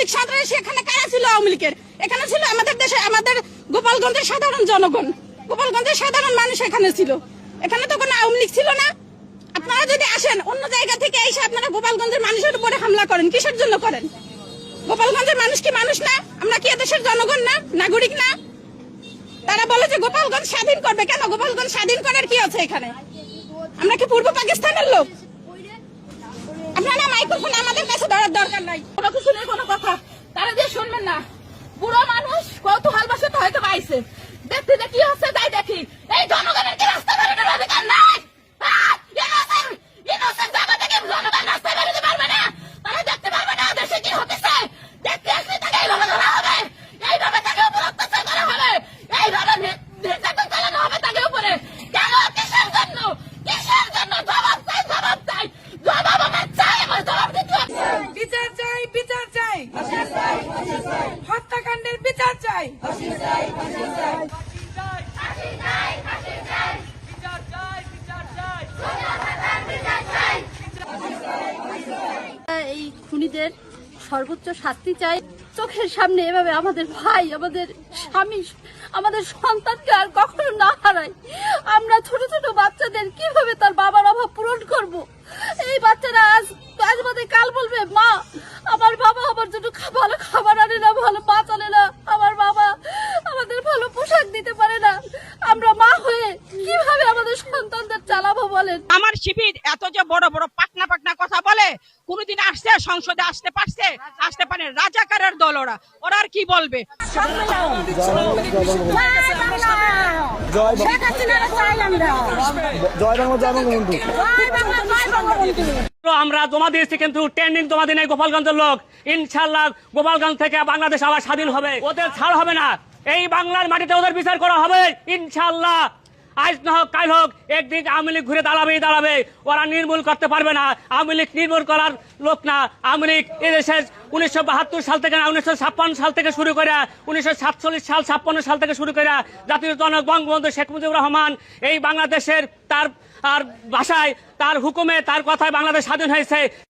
লীগ সন্ত্রাসী সেখানে কারা ছিল আওয়ামী লীগের? এখানে ছিল আমাদের দেশে, আমাদের গোপালগঞ্জের সাধারণ জনগণ। গোপালগঞ্জের সাধারণ মানুষ এখানে ছিল। এখানে তো কোনো আওয়ামী লীগ ছিল না। আপনারা যদি আসেন, অন্য জায়গা থেকে এসে আপনারা গোপালগঞ্জের মানুষের উপরে হামলা করেন, কিসের জন্য করেন? গোপালগঞ্জের মানুষ কি মানুষ না? আমরা কি এদেশের জনগণ না? নাগরিক না? তারা বলে যে গোপালগঞ্জ স্বাধীন করবে কেন? গোপালগঞ্জ স্বাধীন করার কি আছে এখানে? আমরা কি পূর্ব পাকিস্তানের লোক? আপনারা মাইক্রোফোন দরকার নাই। কোনো কিছু নেই, কোনো কথা। তারা দিয়ে শুনবেন না। বুড়ো মানুষ কৌতূহল তো হয়তো পাইছে দেখতে কি হচ্ছে তাই দেখি। এই জনগণের কি রাস্তা বেরোনোর অধিকার নাই আহ! innocent- innocent জায়গা থেকে জনগণ রাস্তায় বেরোতে পারবে না তারা দেখতে পারবে না দেশে কি হতেছে দেখতে আসলে তাকে এইভাবে ধরা হবে এইভাবে তাকে উপর অত্যাচার করা হবে এইভাবে নি- নির্যাতন চালানো হবে তাকে উপরে কেন কিসের জন্য কিসের জন্য জবাব চাই জবাব চাই জবাব আমার চাই আমার জবাব দিতে হবে। বিচার চাই বিচার চাই হত্যাকাণ্ডের বিচার চাই এই খুনিদের সর্বোচ্চ শাস্তি চাই। চোখের সামনে এভাবে আমাদের ভাই, আমাদের স্বামী, আমাদের সন্তানকে আর কখনো না হারাই আমরা ছোট ছোট বাচ্চাদের কীভাবে তার বাবার অভাব পূরণ করব? এই বাচ্চারা আজ আজ বাদে কাল বলবে, মা, আমার বাবা আমার জন্য ভালো খাবার আনে না, ভালো মাছ চলে না। আমার বাবা আমাদের ভালো পোশাক দিতে পারে না। আমরা মা হয়ে কীভাবে আমাদের সন্তানদের চালাবো বলেন? আমার শিবির এত যে বড় বড় পাটনা পাটনা কথা বলে কোনদিন আসছে, সংসদে আসতে পারছে, আসতে পারে রাজাকারের দল ওরা। ওরা আর কি বলবে? আমরা জমা দিয়েছি কিন্তু ট্রেন্ডিং জমা দিই নাই গোপালগঞ্জের লোক। ইনশাল্লাহ গোপালগঞ্জ থেকে বাংলাদেশ আবার স্বাধীন হবে। ওদের ছাড় হবে না। এই বাংলার মাটিতে ওদের বিচার করা হবে। ইনশাল্লাহ আজ না হোক, কাল হোক, একদিন আওয়ামী লীগ ঘুরে দাঁড়াবেই দাঁড়াবে। ওরা নির্মূল করতে পারবে না। আওয়ামী লীগ নির্মূল করার লোক না। আওয়ামী লীগ এদেশের উনিশশো বাহাত্তর সাল থেকে না, উনিশশো ছাপ্পান্ন সাল থেকে শুরু করে, উনিশশো সাতচল্লিশ সাল, ছাপ্পান্ন সাল থেকে শুরু করে জাতীয় জনক বঙ্গবন্ধু শেখ মুজিবুর রহমান এই বাংলাদেশের তার আর ভাষায়, তার হুকুমে, তার কথায় বাংলাদেশ স্বাধীন হয়েছে।